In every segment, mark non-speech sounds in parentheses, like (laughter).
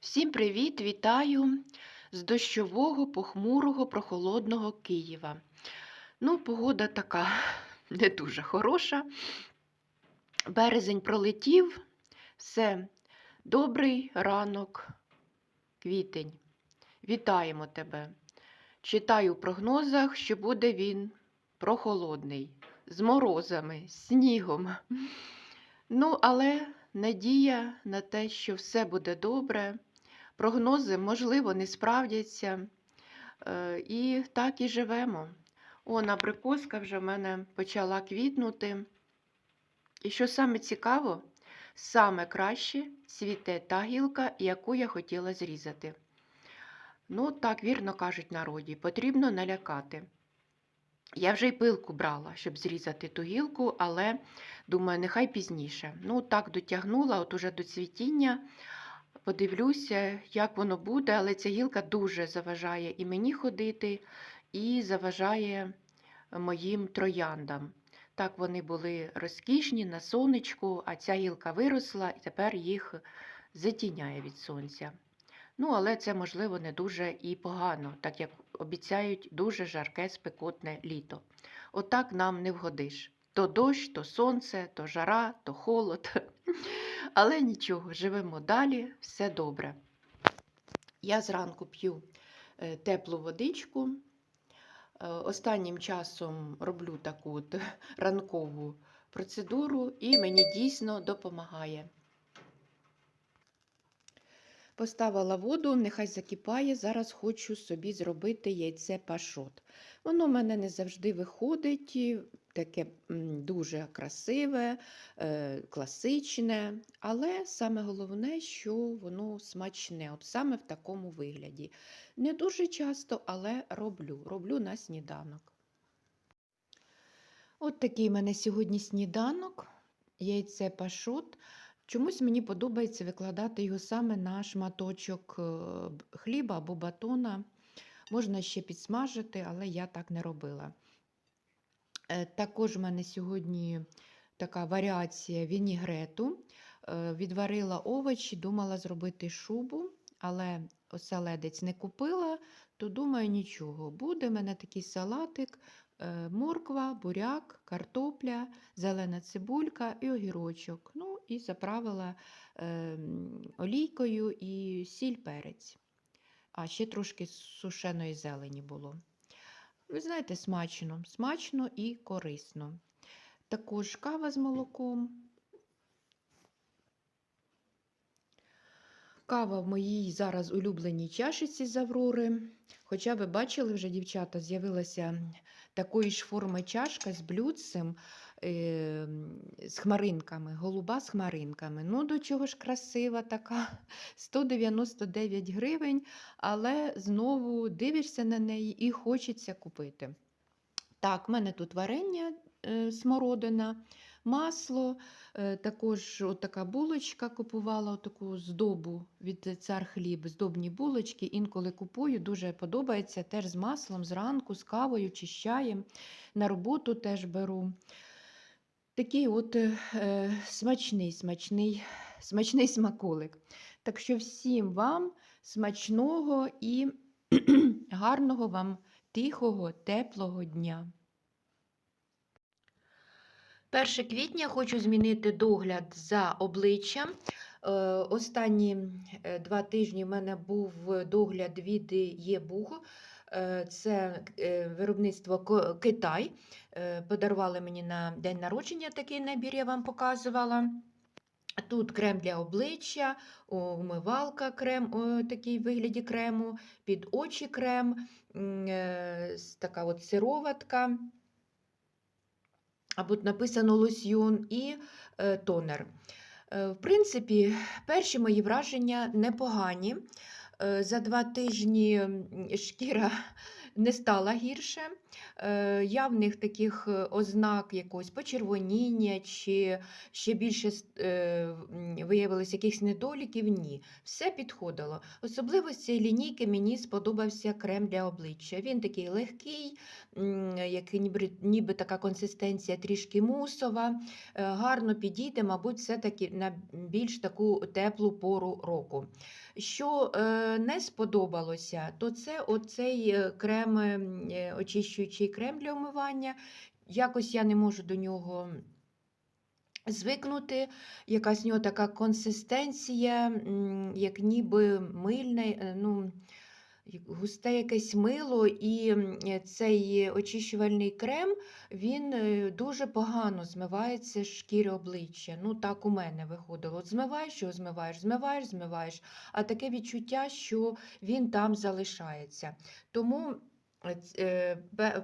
Всім привіт! Вітаю з дощового, похмурого, прохолодного Києва. Ну, погода така (laughs) не дуже хороша. Березень пролетів, все, добрий ранок, квітень. Вітаємо тебе. Читаю в прогнозах, що буде він прохолодний, з морозами, снігом. Ну, але надія на те, що все буде добре. Прогнози, можливо, не справдяться. Е, І так і живемо. О, абрикоска вже в мене почала квітнути. І що саме цікаво, саме краще цвіте та гілка, яку я хотіла зрізати. Ну, так вірно кажуть народі, потрібно налякати. Я вже й пилку брала, щоб зрізати ту гілку, але думаю, нехай пізніше. Ну, так дотягнула, от уже до цвітіння. Подивлюся, як воно буде, але ця гілка дуже заважає і мені ходити, і заважає моїм трояндам. Так вони були розкішні на сонечку, а ця гілка виросла і тепер їх затіняє від сонця. Ну, але це, можливо, не дуже і погано, так як обіцяють дуже жарке спекотне літо. Отак нам не вгодиш. То дощ, то сонце, то жара, то холод. (laughs) Але нічого, живемо далі, все добре. Я зранку п'ю е, теплу водичку. Е, Останнім часом роблю таку (laughs) ранкову процедуру і мені дійсно допомагає. Поставила воду, нехай закипає. Зараз хочу собі зробити яйце пашот. Воно в мене не завжди виходить, таке дуже красиве, е, класичне, але саме головне, що воно смачне, от саме в такому вигляді. Не дуже часто, але роблю. Роблю на сніданок. От такий в мене сьогодні сніданок, яйце пашот. Чомусь мені подобається викладати його саме на шматочок е, хліба або батона. Можна ще підсмажити, але я так не робила. Е, Також в мене сьогодні така варіація вінігрету. Е, Відварила овочі, думала зробити шубу, але оселедець не купила, то думаю, нічого. Буде в мене такий салатик, морква, буряк, картопля, зелена цибулька і огірочок. Ну і заправила ем, олійкою і сіль перець. А ще трошки сушеної зелені було. Ви знаєте, смачно, смачно і корисно. Також кава з молоком. Кава в моїй зараз улюбленій чашиці з Аврори. Хоча ви бачили вже, дівчата, з'явилася такої ж форми чашка з блюдцем, е, з хмаринками, голуба з хмаринками. Ну, до чого ж красива така, (laughs) 199 гривень, але знову дивишся на неї і хочеться купити. Так, в мене тут варення е, смородина, масло, е, також така булочка купувала, таку здобу від цар хліб, здобні булочки. Інколи купую, дуже подобається теж з маслом, зранку, з кавою чи з чаєм. На роботу теж беру. Такий от е, е, смачний, смачний, смачний смаколик. Так що всім вам смачного і (clears throat) гарного вам тихого, теплого дня. 1 квітня хочу змінити догляд за обличчям. Е, Останні е, два тижні в мене був догляд від ЄБУГ. Е, Це виробництво Китай. Подарували мені на день народження такий набір, я вам показувала. Тут крем для обличчя, умивалка, крем, такий вигляді крему, під очі крем, така от сироватка, або написано лосьйон і е, тонер. Е, В принципі, перші мої враження непогані. Е, За два тижні шкіра (laughs) не стала гірше. Е, Явних таких е, ознак якогось почервоніння чи ще більше е, виявилось якихось недоліків, ні. Все підходило. Особливо з цієї лінійки мені сподобався крем для обличчя. Він такий легкий, м, як ніби, ніби така консистенція трішки мусова, гарно підійде, мабуть, все-таки на більш таку теплу пору року. Що не сподобалося, то це оцей крем, е, очищуючий крем для умивання. Якось я не можу до нього звикнути. Якась в нього така консистенція, як ніби мильне, е, ну, густе якесь мило, і цей очищувальний крем він е, дуже погано змивається з шкіри обличчя. Ну, так у мене виходило. От змиваєш його, змиваєш, змиваєш, змиваєш. А таке відчуття, що він там залишається. Тому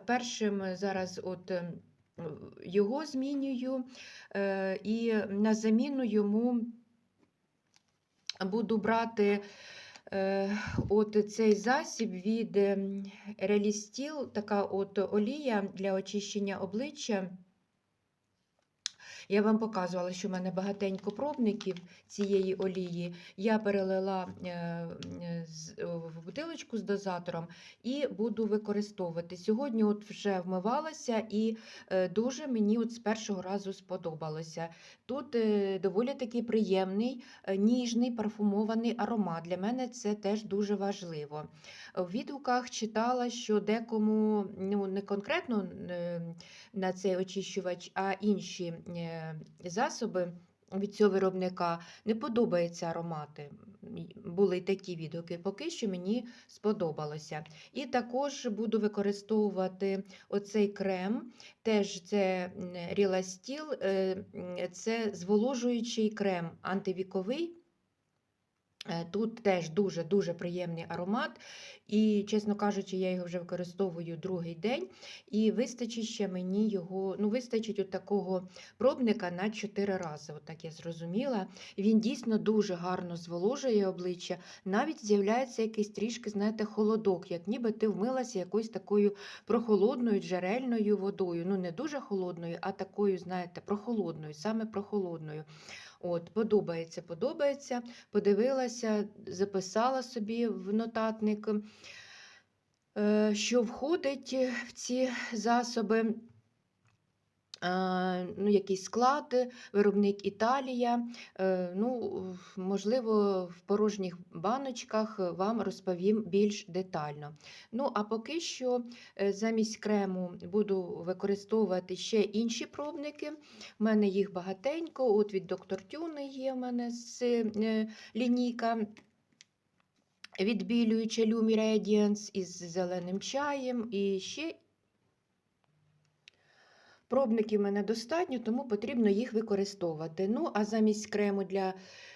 першим зараз от. ем, Його змінюю е, і на заміну йому буду брати е, от цей засіб від ем, Релістіл, така от олія для очищення обличчя. Я вам показувала, що в мене багатенько пробників цієї олії. Я перелила е, е, в бутилочку з дозатором і буду використовувати. Сьогодні от вже вмивалася і е, дуже мені от з першого разу сподобалося. Тут доволі такий приємний, ніжний парфумований аромат. Для мене це теж дуже важливо. В відгуках читала, що декому ну, не конкретно на цей очищувач, а інші засоби від цього виробника не подобаються аромати. Були й такі відгуки. Поки що мені сподобалося. І також буду використовувати оцей крем. Теж це Ріластіл, це зволожуючий крем антивіковий. Е, Тут теж дуже-дуже приємний аромат, і, чесно кажучи, я його вже використовую другий день, і вистачить ще мені його, ну, вистачить от такого пробника на 4 рази, от так я зрозуміла. Він дійсно дуже гарно зволожує обличчя, навіть з'являється якийсь трішки, знаєте, холодок, як ніби ти вмилася якоюсь такою прохолодною джерельною водою. Ну, не дуже холодною, а такою, знаєте, прохолодною, саме прохолодною. От, подобається, подобається. Подивилася, записала собі в нотатник, е, що входить в ці засоби. Е, Ну, якийсь склад, виробник Італія. Е, Ну, можливо, в порожніх баночках вам розповім більш детально. Ну, а поки що е, замість крему буду використовувати ще інші пробники. У мене їх багатенько. От від Доктор Тюни є в мене з лінійка. Відбілююча Lumi Radiance із зеленим чаєм і ще Пробників мене достатньо, тому потрібно їх використовувати. Ну, а замість крему для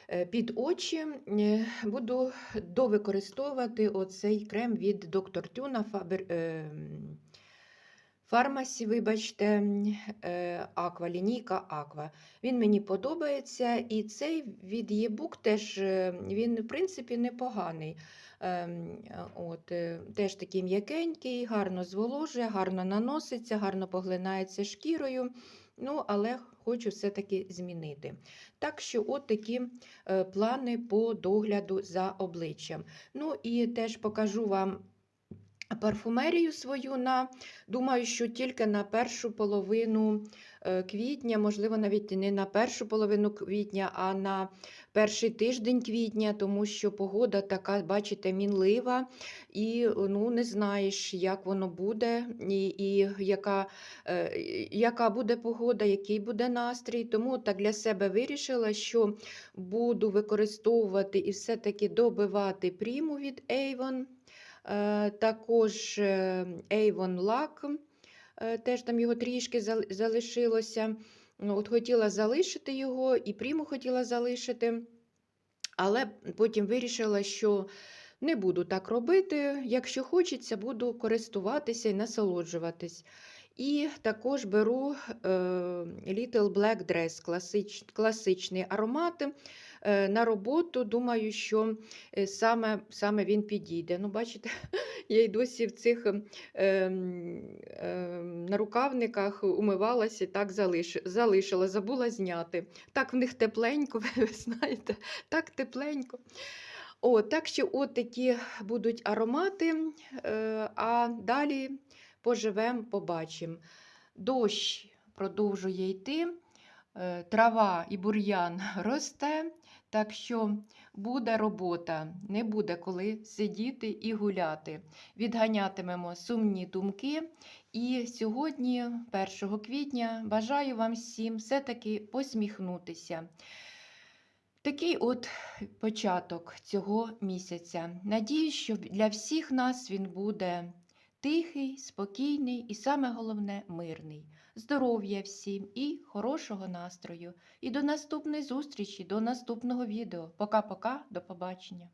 е, під очі е, буду довикористовувати оцей крем від Доктор Тюна Faber, е, Фармасі, вибачте, е, Аква, лінійка Аква. Він мені подобається, і цей від єбук теж е, він, в принципі, непоганий. Ем, От, е, теж такий м'якенький, гарно зволожує, гарно наноситься, гарно поглинається шкірою. Ну, але хочу все-таки змінити. Так що, от такі плани по догляду за обличчям. Ну і теж покажу вам парфумерію свою на, думаю, що тільки на першу половину е, квітня, можливо, навіть не на першу половину квітня, а на перший тиждень квітня, тому що погода така, бачите, мінлива, і ну, не знаєш, як воно буде, і, і яка, е, яка буде погода, який буде настрій. Тому так для себе вирішила, що буду використовувати і все-таки добивати приму від Avon. Е, Також е, Avon Lack, е, теж там його трішки залишилося. Ну, От хотіла залишити його, і приму хотіла залишити, але потім вирішила, що не буду так робити. Якщо хочеться, буду користуватися і насолоджуватись. І також беру Little Black Dress, класич, класичний аромат. Е, на роботу, думаю, що е, саме, саме він підійде. Ну, бачите, (laughs) я й досі в цих ем, ем, нарукавниках умивалася і так залиш, залишила, забула зняти. Так в них тепленько, (laughs) ви знаєте, так тепленько. О, так що от такі будуть аромати, е, а далі поживемо, побачимо. Дощ продовжує йти, е, трава і бур'ян (laughs) росте, так що буде робота, не буде коли сидіти і гуляти. Відганятимемо сумні думки. І сьогодні, 1 квітня, бажаю вам всім все-таки посміхнутися. Такий от початок цього місяця. Надіюсь, що для всіх нас він буде тихий, спокійний і саме головне мирний. Здоров'я всім і хорошого настрою. І до наступної зустрічі, до наступного відео. Пока-пока, до побачення.